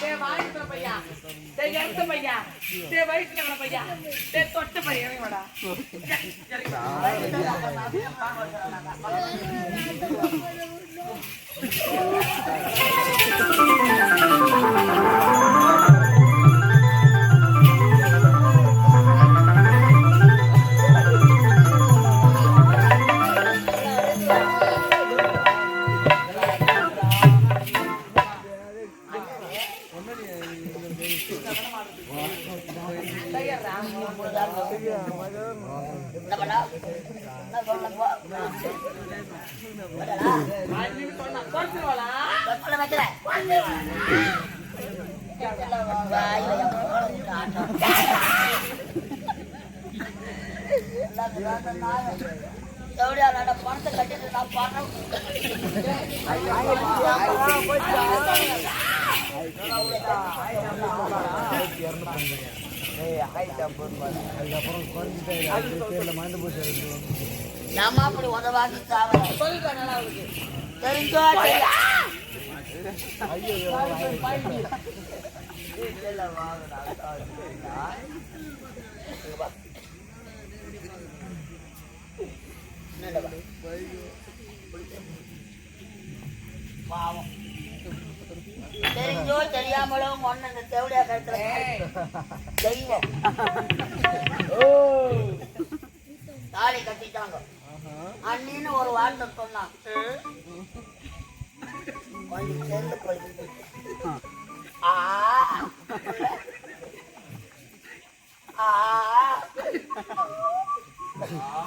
டேய் வாய்க்குற பையா டேய் எடுத்த பையா டேய் வயிற்றுல பையா டேய் தொட்ட பையா இறங்கி வாடா இறங்கி வா. பணத்தை கட்டிட்டு நான் நம்ம சொல்லிட்டா நல்லா இருக்கு தெரிஞ்சோ தெரியா பாவம் தெரியாமலோ ஒன்னு இந்த தேவடியா கழுத்துல. தெய்வம். தாலி கட்டிட்டாங்க. அண்ணின்னு ஒரு வார்த்தை சொன்னான். கொஞ்சம் செல்லு போயிடுச்சு ஆ. ஆ. ஆ.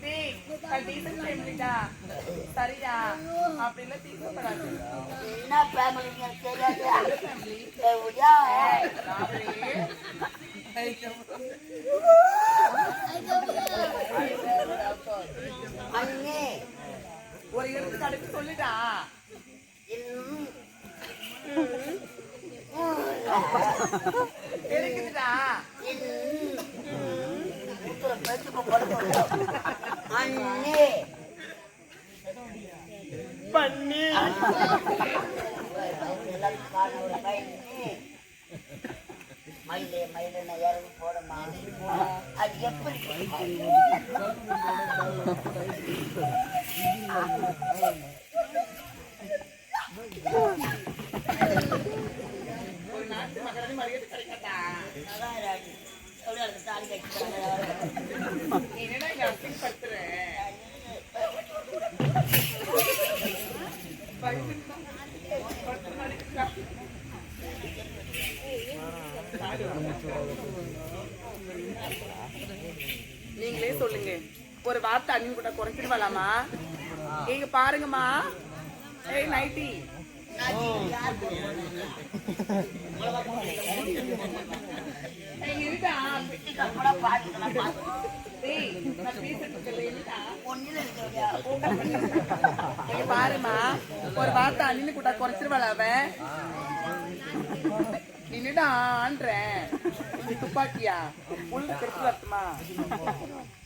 டேய் நான் டீசன்ட் ஃபேமிலிடா சரியா அப்படி இல்ல தீசப்படாது என்ன ஃபேமிலி தெரியாது. அண்ணே. ஒரு எடுத்துக்காட்டுக்கு சொல்லிட்டா இன்னும். இருக்குதுடா அண்ணே பண்ணி மயிலே மயிலே இறங்கி போடமா அது எப்படி ஒரு நாட்டு மகரணி மரியாதை கிடைக்காதா அதான் ராணி. எப்படி அதுக்கு தாலி கட்டிட்டாங்க நீ என்னடா இங்க அசிங் படுத்துற நீங்களே சொல்லுங்க. ஒரு வார்த்தை அண்ணன் கூட குறைச்சிருவலாமா நீங்க பாருங்கம்மா. ஏய் நைட்டி. பாருமா ஒரு வார்த்தை அண்ணனு கூட குறைச்சிருவாள் அவன்? நின்னுடான்றேன் துப்பாக்கியா? உள்ள கெடுத்து வரட்டுமா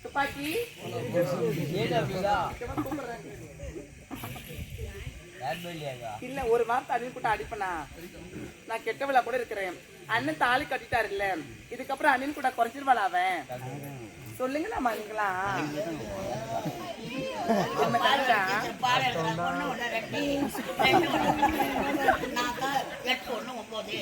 துப்பாக்கி? சும்மா கூப்பிடுறேன். இல்ல ஒரு வார்த்தை அண்ணன் கூட அடிப்பனா? நான் கெட்டவளா கூட இருக்கிறேன். அண்ணன் தாலி கட்டிட்டாரு இல்ல இதுக்கப்புறம் அண்ணன் கூட குறைச்சிருவாள் அவன்? சொல்லுங்களாமா நீங்களா நம்ம கரெக்டா பால் எடுக்கிறேன் ஒண்ணு ஒண்ணு ரெண்டு ரெண்டு ஒண்ணு நாக்கா எட்டு ஒண்ணு ஒன்பது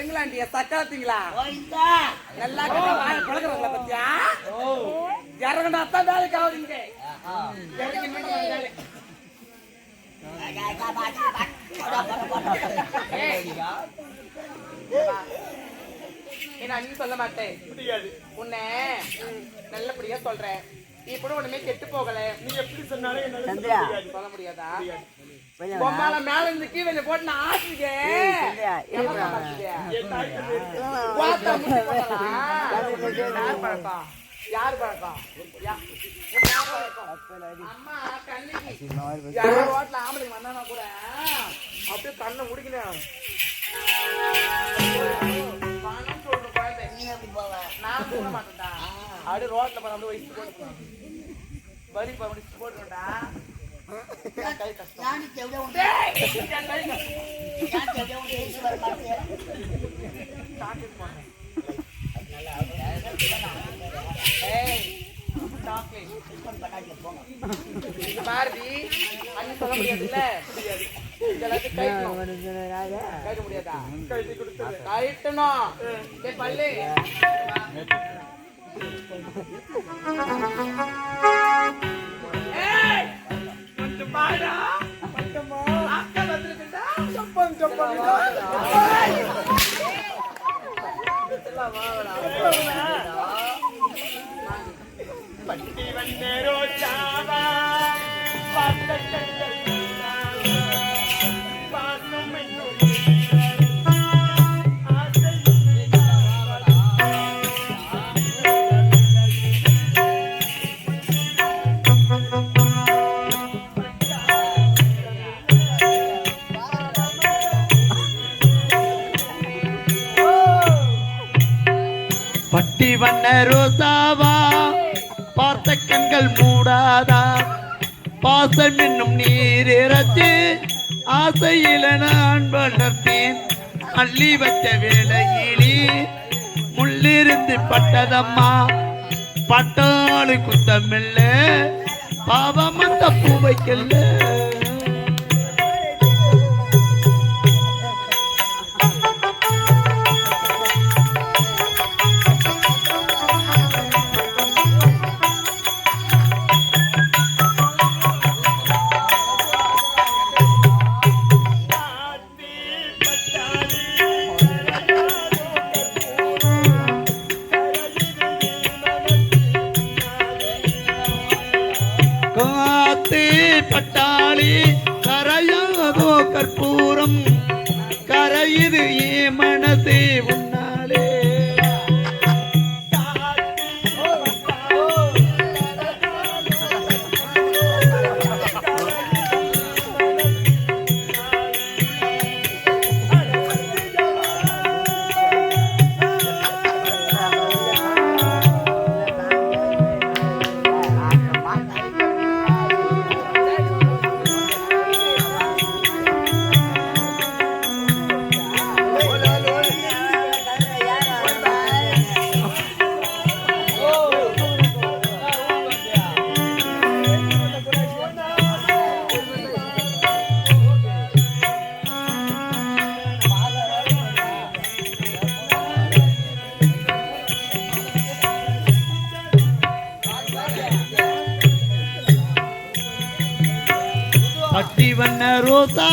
சொல்லுங்களா ஆண்டியா சக்காத்தீங்களா? நல்லா பழகுறவங்கள பத்தியா? இறங்கணும் அத்தான் வேலைக்கு ஆகுதுங்க அண்ணன் சொல்ல மாட்டேன். உன்னை நல்லபடியா சொல்றேன். இப்படி ஒண்ணுமே கெட்டு போகல. நீ எப்படி சொன்னாலும் என்னால சொல்ல. முடியாது. பொம்மால மேல இருந்து கீழே போட்டு நான் போடலாம். யார் பழக்கம்? அம்மா கண்ணுக்கு யாரோ ரோட்ல ஆம்பளைங்க வந்தானா கூட? அப்படியே கண்ணை முடிக்கணும் அப்படியே ரோட்ல போய் அப்படியே வயசு போட்டு வரி போட்டுடா கை கஷ்டம் உண்டு? சாக்லேட் போடுறேன். ஏய். இது பாரதி, அண்ணி சொல்ல முடியாதுல்ல? இது எல்லாத்தையும் கழட்டணும். கழட்ட முடியாதா? கழட்டணும். டேய், பல்லு. ஏய், கொஞ்சம் பாருடா. பட்டி வந்தேரோ சாவா கண்கள் மூடாதா? பாசம் என்னும் நீர் இறச்சு ஆசையில நான் வளர்த்தேன். அள்ளி வச்ச வேளையிலே முள்ளிருந்து பட்டதம்மா. பட்டாளு குத்தமில்ல பாவம் அந்த பூவைக்கல்ல.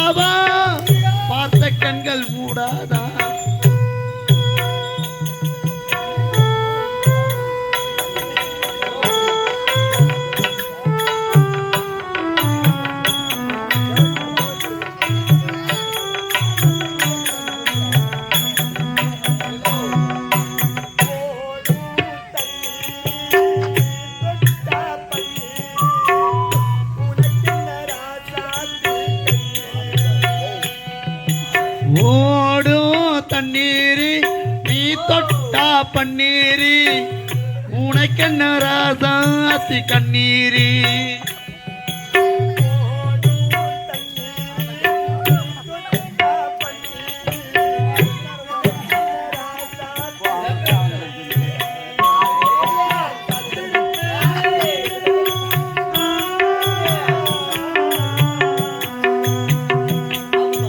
ரோசாவா பார்த்த கண்கள் மூடாதா? ஓடும் தண்ணீர் நீ தொட்டா பன்னீரி. உனக்கென்ன ராசாத்தி கண்ணீரி?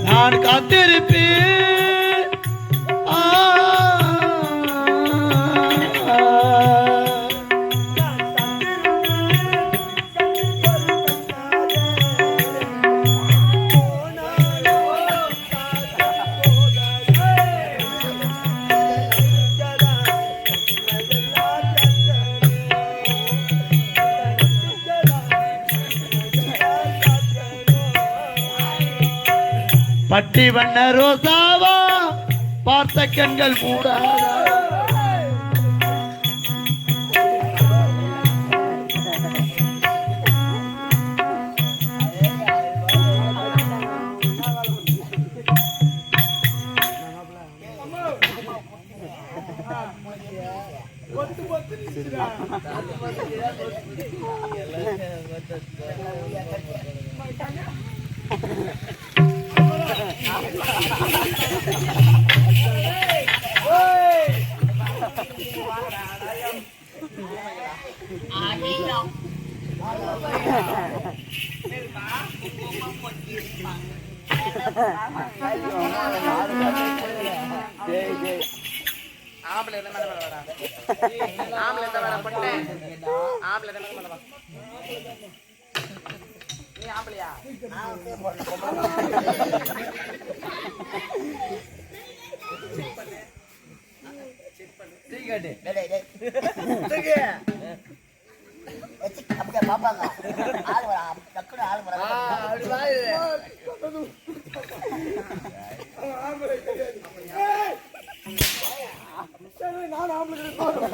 நான் காத்திருப்பேன். பட்டி வண்ண ரோசாவா பார்த்த கண்கள் மூடாதா. ஓய் அடியும் ஆம்பளை என்ன மேல வரா ஆம்பளை என்ன மேல பொண்ணு ஆம்பளை என்ன நீ ஆம்பளையா? பாப்பாங்க ஆள் வர டக்குனு ஆள் வர நான் ஆம்பளை பாவம்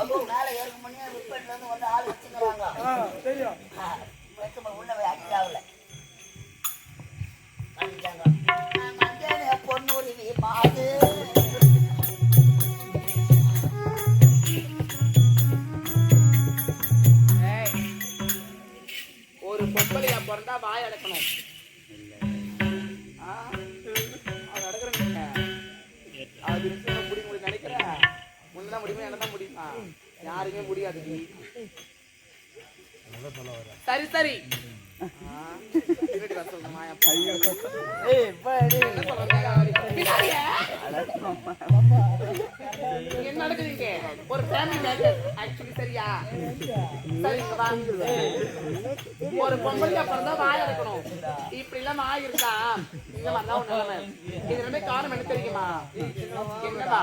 அதுவும் மேலே ஏழு மணி யாருமே முடியாது. சரி சரி. என்ன நடக்குதுங்க? ஒரு ஃபேமிலி மேட்டர் ஆக்சுவலி சரியா? வா. ஒரு பொம்பளையா பிறந்தா வாய் அடக்கணும் இப்படி எல்லாம் வாய் இருந்தா இந்த மாதிரி தான் இது ரெண்டு காரணம் என்ன தெரியுமா? என்னவா?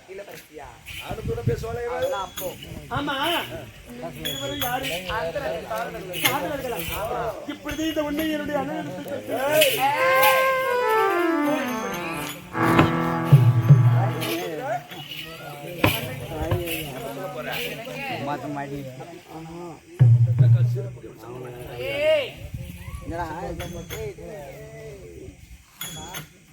இப்படி இந்த உன்னை என்னுடைய அண்ணன் ஏய்! இவளை பார்த்துட்டு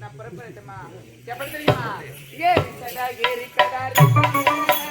நான் புறப்படட்டுமா? எப்படி தெரியுமா? ஏ கடா, ஏறி கடா, கடா.